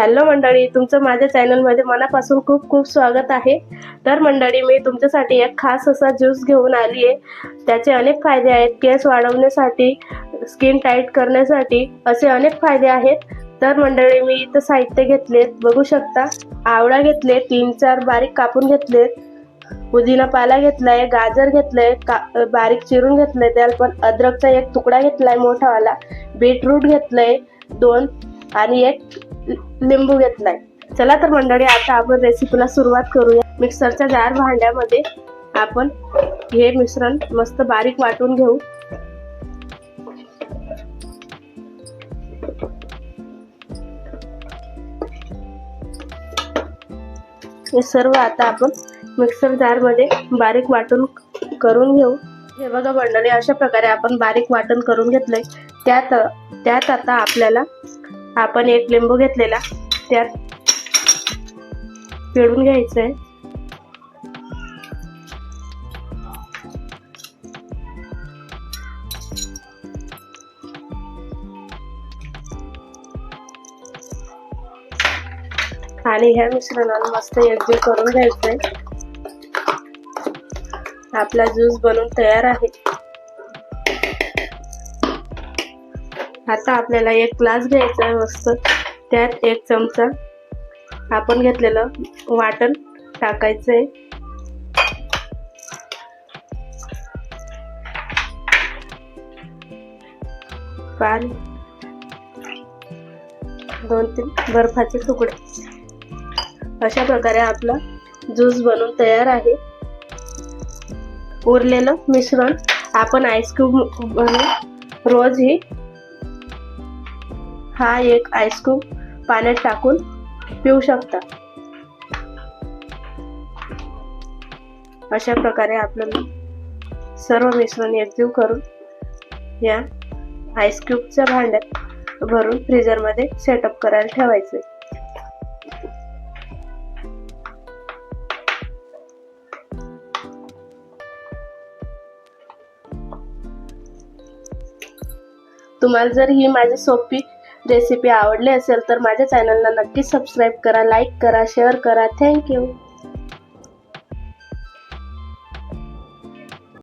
Hello मंडळी तुमचं माझ्या चॅनलमध्ये मनापासून खूप खूप स्वागत आहे. तर मंडळी मी तुमच्यासाठी एक खास असा ज्यूस घेऊन आली आहे. त्याचे अनेक फायदे आहेत. केस वाढवण्यासाठी स्किन टाईट करण्यासाठी असे अनेक फायदे आहेत. तर मंडळी मी इथं साहित्य घेतलेत. बघू शकता आवळा घेतले तीन चार बारीक कापून घेतलेत. पुदिना पाला घेतलाय गाजर घेतलंय का बारीक चिरून घेतलंय. त्याला पण अद्रकचा एक तुकडा घेतलाय मोठावाला. बीटरूट घेतलंय दोन आणि एक लिंबू घेतलाय चला तर मंडळी आता आपण रेसिपीला सुरुवात करूया. मिक्सरच्या जार भांड्यामध्ये आपण हे मिश्रण मस्त बारीक वाटून घेऊ. हे सर्व आता आपण मिक्सर जारमध्ये बारीक वाटून करून घेऊ. हे बघा मंडळी अशा प्रकारे आपण बारीक वाटण करून घेतलंय. त्यात त्यात आता आपल्याला आपण एक लिंबू घेतलेला त्यात पिळून घ्यायचंय. आणि ह्या मिश्रणाला मस्त एकजीव करून घ्यायचंय. आपला ज्यूस बनवून तयार आहे. आता आपल्याला एक ग्लास घ्यायचा आहे मस्त. त्यात एक चमचा आपण घेतलेलं वाटण टाकायचंय पाणी दोन तीन बर्फाचे तुकडे. अशा प्रकारे आपला ज्यूस बनवून तयार आहे. उरलेलं मिश्रण आपण आईस्क्यूब बनवून रोज ही हा एक आईस्क्यूब पाण्यात टाकून पिऊ शकता. अशा प्रकारे आपल्याला सर्व मिश्रण एकजीव करून या आईस्क्यूबच्या भांड्यात भरून फ्रीजरमध्ये सेटअप करायला ठेवायचे. तुम्हाला जर ही माझी सोपी रेसिपी आवडली असेल तर माझ्या चॅनलला नक्की सबस्क्राईब करा लाईक करा शेअर करा. थँक्यू